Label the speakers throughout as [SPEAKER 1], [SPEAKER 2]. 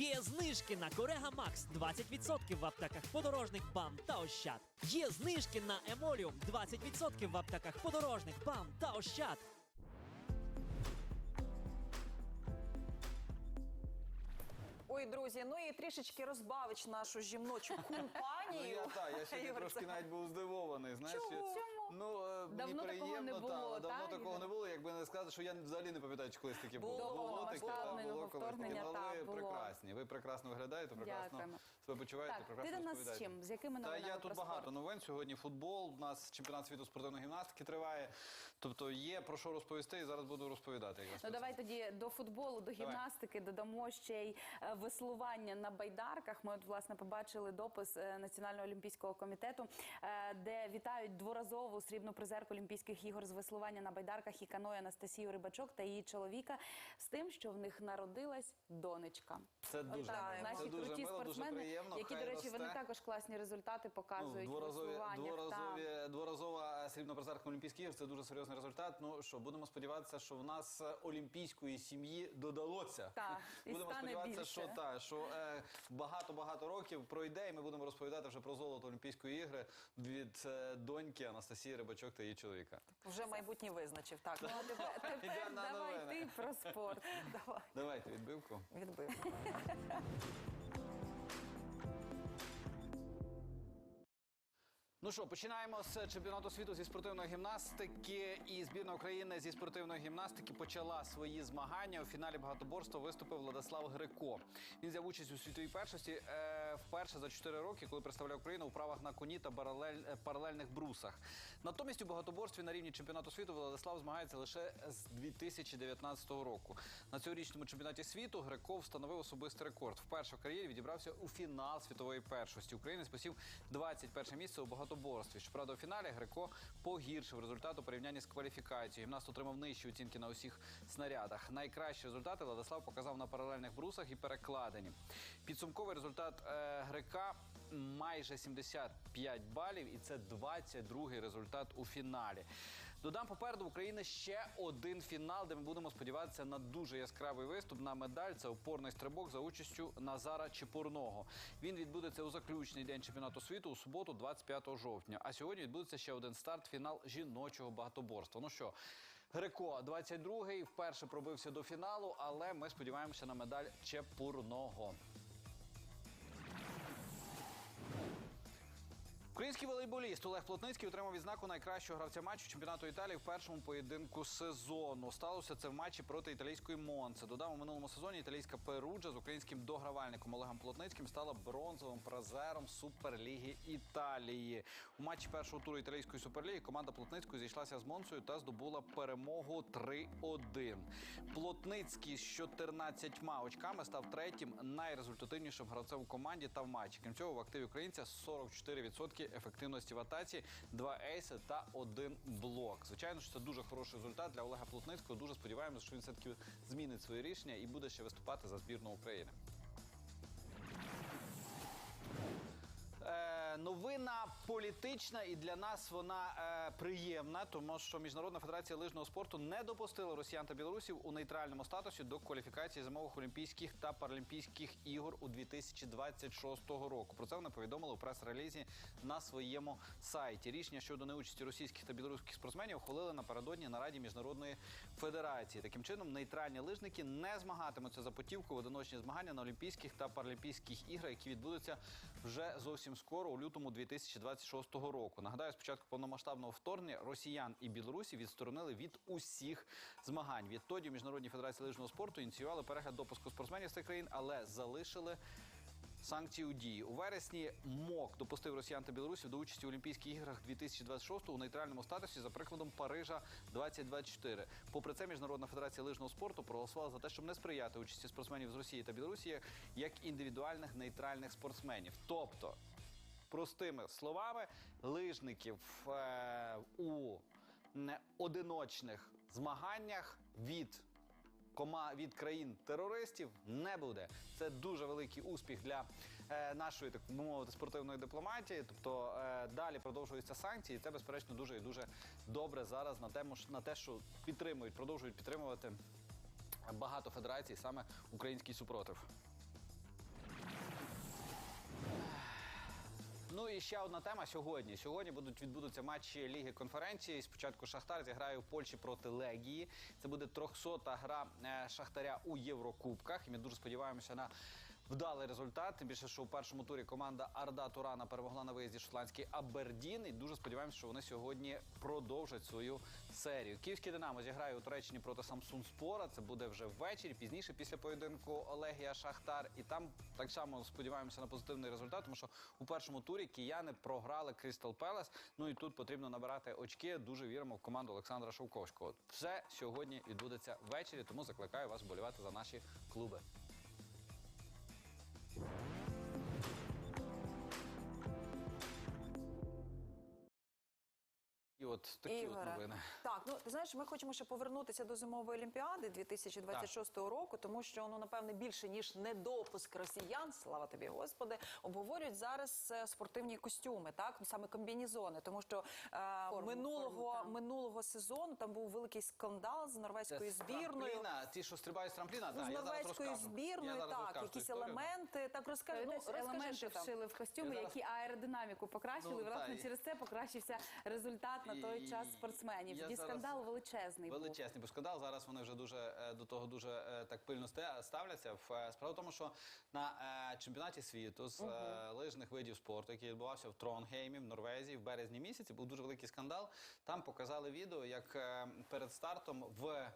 [SPEAKER 1] Є знижки на Корега Макс 20% в аптеках подорожник БАМ та Ощад. Є знижки на Емоліум 20% в аптеках подорожник БАМ та Ощад.
[SPEAKER 2] Ой, друзі, ну і трішечки розбавич нашу жіночу
[SPEAKER 3] Ну я так, я сьогодні
[SPEAKER 2] Ігор,
[SPEAKER 3] трошки
[SPEAKER 2] це-
[SPEAKER 3] навіть був здивований. Знаєш,
[SPEAKER 2] Чому?
[SPEAKER 3] я-
[SPEAKER 2] Чому?
[SPEAKER 3] Ну, е, мені
[SPEAKER 4] Давно такого
[SPEAKER 3] приємно,
[SPEAKER 4] не було,
[SPEAKER 3] та, давно
[SPEAKER 4] та,
[SPEAKER 3] такого
[SPEAKER 4] Ігор?
[SPEAKER 3] не було, якби не сказати, що я взагалі не пам'ятаю, чи колись таке було.
[SPEAKER 2] Було,
[SPEAKER 3] було таке, та, було колись таке.
[SPEAKER 4] вторгнення,
[SPEAKER 3] Але
[SPEAKER 4] та,
[SPEAKER 3] ви
[SPEAKER 4] було.
[SPEAKER 3] прекрасні, ви прекрасно виглядаєте, прекрасно
[SPEAKER 4] Дякуємо.
[SPEAKER 3] себе почуваєте,
[SPEAKER 4] Так,
[SPEAKER 3] прекрасно
[SPEAKER 4] ти до нас з
[SPEAKER 3] розповідаєте.
[SPEAKER 4] чим? З якими
[SPEAKER 3] Та
[SPEAKER 4] новинами
[SPEAKER 3] я тут багато новин. Сьогодні футбол, у нас чемпіонат світу спортивної гімнастики триває. Тобто є про що розповісти, і зараз буду розповідати. якраз
[SPEAKER 4] Ну давай тоді до футболу, до гімнастики додамо ще й е, веслування на байдарках. Ми от власне побачили допис е, Національного олімпійського комітету, е, де вітають дворазову срібну призерку Олімпійських ігор з веслування на байдарках і каної Анастасію Рибачок та її чоловіка з тим, що в них народилась донечка.
[SPEAKER 3] Це дуже
[SPEAKER 4] Отак,
[SPEAKER 3] мило,
[SPEAKER 4] наші
[SPEAKER 3] це дуже
[SPEAKER 4] круті
[SPEAKER 3] мило, дуже
[SPEAKER 4] спортсмени,
[SPEAKER 3] приємно.
[SPEAKER 4] які,
[SPEAKER 3] хай
[SPEAKER 4] до речі, вони також класні результати
[SPEAKER 3] Ну,
[SPEAKER 4] показують в
[SPEAKER 3] дворазові,
[SPEAKER 4] веслуваннях.
[SPEAKER 3] дворазові, дворазова срібна призерка Олімпійських ігор це дуже серйозний результат. Ну що, будемо сподіватися, що в нас е, олімпійської сім'ї додалося.
[SPEAKER 4] Так, і
[SPEAKER 3] будемо
[SPEAKER 4] стане
[SPEAKER 3] сподіватися,
[SPEAKER 4] більше.
[SPEAKER 3] що та що е, багато-багато років пройде, і ми будемо розповідати вже про золото Олімпійської ігри від е, доньки Анастасії Рибачок та її чоловіка.
[SPEAKER 2] Вже майбутнє визначив. Так,
[SPEAKER 4] Ну, а тепер, тепер давай
[SPEAKER 3] новини.
[SPEAKER 4] ти про спорт.
[SPEAKER 2] давай,
[SPEAKER 3] Давайте відбивку.
[SPEAKER 2] відбив.
[SPEAKER 3] Ну що, починаємо з чемпіонату світу зі спортивної гімнастики. І збірна України зі спортивної гімнастики почала свої змагання. У фіналі багатоборства виступив Владислав Грико. Він взяв участь у світовій першості е, вперше за 4 роки, коли представляв Україну у правах на коні та паралель, е, паралельних брусах. Натомість у багатоборстві на рівні чемпіонату світу Владислав змагається лише з 2019 року. На цьогорічному чемпіонаті світу Грико встановив особистий рекорд. Вперше в кар'єрі відібрався у фінал світової першості. Українець посів 21 місце у багатоборстві. Щоправда, у фіналі Греко погіршив результат у порівнянні з кваліфікацією. Гімнаст отримав нижчі оцінки на усіх снарядах. Найкращі результати Владислав показав на паралельних брусах і перекладені. Підсумковий результат е, Грика майже 75 балів, і це 22-й результат у фіналі. Додам попереду України ще один фінал, де ми будемо сподіватися на дуже яскравий виступ на медаль. Це опорний стрибок за участю Назара Чепурного. Він відбудеться у заключний день чемпіонату світу у суботу, 25 жовтня. А сьогодні відбудеться ще один старт фінал жіночого багатоборства. Ну що, Греко 22-й, вперше пробився до фіналу, але ми сподіваємося на медаль Чепурного. Український волейболіст Олег Плотницький отримав відзнаку найкращого гравця матчу чемпіонату Італії в першому поєдинку сезону. Сталося це в матчі проти італійської Монце. Додам у минулому сезоні італійська Перуджа з українським догравальником Олегом Плотницьким стала бронзовим призером Суперліги Італії. У матчі першого туру італійської суперліги команда Плотницької зійшлася з Монцею та здобула перемогу 3-1. Плотницький з 14 очками став третім найрезультативнішим гравцем у команді та в матчі. Крім цього, в активі українця 44% ефективності в атаці, два ейси та один блок. Звичайно, що це дуже хороший результат для Олега Плотницького. Дуже сподіваємося, що він все таки змінить своє рішення і буде ще виступати за збірну України. Новина політична, і для нас вона е, приємна, тому що Міжнародна федерація лижного спорту не допустила росіян та білорусів у нейтральному статусі до кваліфікації зимових олімпійських та паралімпійських ігор у 2026 року. Про це вони повідомили у прес-релізі на своєму сайті. Рішення щодо неучасті російських та білоруських спортсменів ухвалили напередодні на раді міжнародної федерації. Таким чином, нейтральні лижники не змагатимуться за путівку в одиночні змагання на олімпійських та паралімпійських іграх, які відбудуться вже зовсім скоро у лютому 2026 року. Нагадаю, спочатку повномасштабного вторгнення росіян і білорусі відсторонили від усіх змагань. Відтоді в міжнародній федерації лижного спорту ініціювали перегляд допуску спортсменів з цих країн, але залишили. Санкції у дії у вересні МОК допустив росіян та білорусів до участі у Олімпійських іграх 2026 у нейтральному статусі за прикладом Парижа 2024. Попри це, міжнародна федерація лижного спорту проголосувала за те, щоб не сприяти участі спортсменів з Росії та Білорусі як індивідуальних нейтральних спортсменів. Тобто, простими словами, лижників е, у одиночних змаганнях від кома від країн терористів не буде. Це дуже великий успіх для е, нашої так мовити спортивної дипломатії. Тобто е, далі продовжуються санкції. і Це безперечно дуже і дуже добре зараз на тему на те, що підтримують, продовжують підтримувати багато федерацій, саме український супротив. І ще одна тема сьогодні. Сьогодні будуть відбудуться матчі Ліги конференції. Спочатку Шахтар зіграє в Польщі проти Легії. Це буде 300-та гра е, Шахтаря у Єврокубках. І ми дуже сподіваємося на. Вдалий результат, тим більше, що у першому турі команда Арда Турана перемогла на виїзді шотландський Абердін. І дуже сподіваємося, що вони сьогодні продовжать свою серію. Київський Динамо зіграє у Туреччині проти Самсун Спора. Це буде вже ввечері, пізніше після поєдинку Олегія Шахтар. І там так само сподіваємося на позитивний результат, тому що у першому турі кияни програли Крістал Пелес. Ну і тут потрібно набирати очки. Дуже віримо в команду Олександра Шовковського. Все сьогодні відбудеться ввечері, тому закликаю вас болівати за наші клуби. І от такі от новини.
[SPEAKER 2] Так, ну ти знаєш, ми хочемо ще повернутися до зимової олімпіади 2026 року, тому що ну напевне більше ніж недопуск росіян, слава тобі, господи, обговорюють зараз е, спортивні костюми, так ну саме комбінізони, тому що е,
[SPEAKER 4] Форму,
[SPEAKER 2] минулого
[SPEAKER 4] форму,
[SPEAKER 2] минулого сезону там був великий скандал з
[SPEAKER 3] з
[SPEAKER 2] збірною.
[SPEAKER 3] трампліна, ті, що стрибають з трампліна,
[SPEAKER 2] З
[SPEAKER 3] так, я зараз
[SPEAKER 2] норвезькою
[SPEAKER 3] розкажу.
[SPEAKER 2] збірною, так,
[SPEAKER 3] розкажу
[SPEAKER 2] якісь
[SPEAKER 3] історію.
[SPEAKER 2] елементи. Так розкажи, ну, розкажи,
[SPEAKER 4] елементи вшили в костюми,
[SPEAKER 3] зараз-
[SPEAKER 4] які аеродинаміку покращили.
[SPEAKER 3] Ну,
[SPEAKER 4] власне,
[SPEAKER 3] та,
[SPEAKER 4] через це покращився результат на той час спортсменів. Тоді скандал величезний був.
[SPEAKER 3] Величезний був скандал. Зараз вони вже дуже е, до того дуже е, так пильно ставляться. В- е, Справа в тому, що на чемпіонаті світу з лижних видів спорту, який відбувався в Тронгеймі, в Норвезії, в березні місяці, був дуже великий скандал. Там показали відео, як перед стартом в.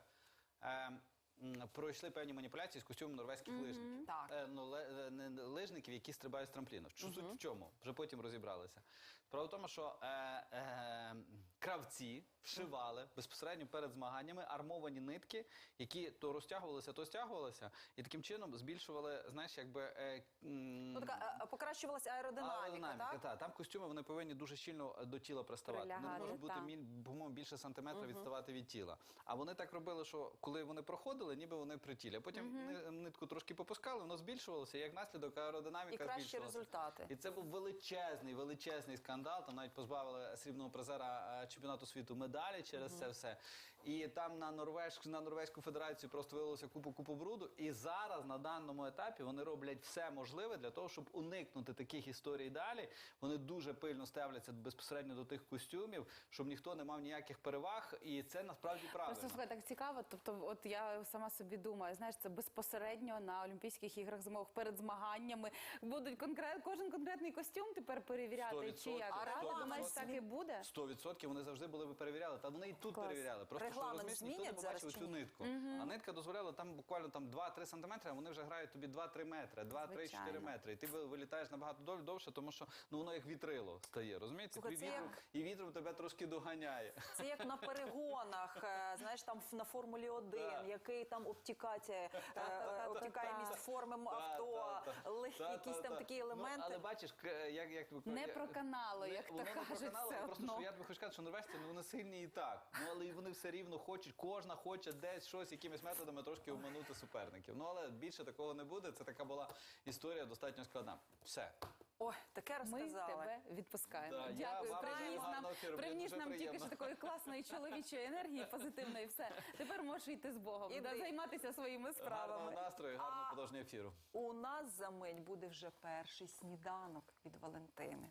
[SPEAKER 3] Пройшли певні маніпуляції з костюмом норвезьких лижників.
[SPEAKER 2] Так.
[SPEAKER 3] Е, ну, е, не- лижників, які стрибають з трампліну. Що суть в чому? Вже потім розібралися. Справа в тому, що е, е, кравці вшивали безпосередньо перед змаганнями армовані нитки, які то розтягувалися, то стягувалися, і таким чином збільшували, знаєш, якби. Е, м,
[SPEAKER 2] Ну, така е, покращувалася аеродинаміка, так?
[SPEAKER 3] та. Там костюми вони повинні дуже щільно е, до тіла приставати. Вони не
[SPEAKER 4] Прилягати,
[SPEAKER 3] можуть бути
[SPEAKER 4] та.
[SPEAKER 3] міль- по-моєму, більше сантиметра відставати від тіла. А вони так робили, що коли вони проходили, ніби вони при тілі. А потім ни- нитку трошки попускали, воно збільшувалося, і як наслідок аеродинаміка
[SPEAKER 2] І кращі
[SPEAKER 3] збільшувалася.
[SPEAKER 2] результати.
[SPEAKER 3] І це був величезний, величезний скандал. Там навіть позбавили срібного призера е, чемпіонату світу медалі через це все. І там на Норвеж, на Норвезьку федерацію просто вилилося купу купу бруду. І зараз на даному етапі вони роблять все можливе для того, щоб уникнути таких історій далі. Вони дуже пильно ставляться безпосередньо до тих костюмів, щоб ніхто не мав ніяких переваг. І це насправді правильно.
[SPEAKER 4] Просто слухай, так цікаво. Тобто, от я сама собі думаю, знаєш, це безпосередньо на Олімпійських іграх зимових перед змаганнями будуть конкрет, кожен конкретний костюм тепер перевіряти. Чи
[SPEAKER 3] 100%.
[SPEAKER 4] як
[SPEAKER 2] А
[SPEAKER 4] правда
[SPEAKER 2] регламент
[SPEAKER 4] думаєш, так і буде?
[SPEAKER 3] 100% вони завжди були би перевіряли. Та вони і тут
[SPEAKER 4] Клас.
[SPEAKER 3] перевіряли. Просто що
[SPEAKER 2] Регламент
[SPEAKER 3] розумієш, ніхто не
[SPEAKER 2] змінять зараз
[SPEAKER 3] побачив
[SPEAKER 2] чи
[SPEAKER 3] цю
[SPEAKER 2] ні?
[SPEAKER 3] нитку. А нитка дозволяла там буквально там 2-3 сантиметри, а вони вже грають тобі 2-3 метри, 2-3-4
[SPEAKER 4] Звичайно.
[SPEAKER 3] метри. І ти ви- вилітаєш набагато дов- довше, тому що ну воно як вітрило стає. Розумієте?
[SPEAKER 2] Слухай,
[SPEAKER 3] Тобі
[SPEAKER 2] це
[SPEAKER 3] вітром,
[SPEAKER 2] як-
[SPEAKER 3] і вітром тебе трошки доганяє.
[SPEAKER 2] Це як на перегонах, е, знаєш, там ф- на Формулі 1,
[SPEAKER 3] Так.
[SPEAKER 2] який там обтікає, е, обтікаємість форми м- авто, ли- якісь там такі
[SPEAKER 3] Ну,
[SPEAKER 2] елементи.
[SPEAKER 3] але бачиш, к- як, як
[SPEAKER 4] Не проканало, як то кажуть, все
[SPEAKER 3] Просто
[SPEAKER 4] одно.
[SPEAKER 3] що я тобі хочу сказати, що норвежці ну, вони сильні і так. Ну але вони все рівно хочуть, кожна хоче десь щось, якимись методами трошки обманути суперників. Ну але більше такого не буде. Це така була історія достатньо складна. Все.
[SPEAKER 2] Ой, таке
[SPEAKER 4] Ми тебе відпускаємо.
[SPEAKER 3] Да, я
[SPEAKER 4] Дякую.
[SPEAKER 3] вам
[SPEAKER 4] Привніс нам,
[SPEAKER 3] гарного
[SPEAKER 4] привніс нам тільки що такої класної чоловічої енергії, позитивної. Все. Тепер можеш йти з Богом,
[SPEAKER 2] Іди.
[SPEAKER 4] да, займатися своїми
[SPEAKER 3] Гарного
[SPEAKER 4] справами.
[SPEAKER 3] настрою, гарного продовження ефіру.
[SPEAKER 2] У нас за мить буде вже перший сніданок від Валентини.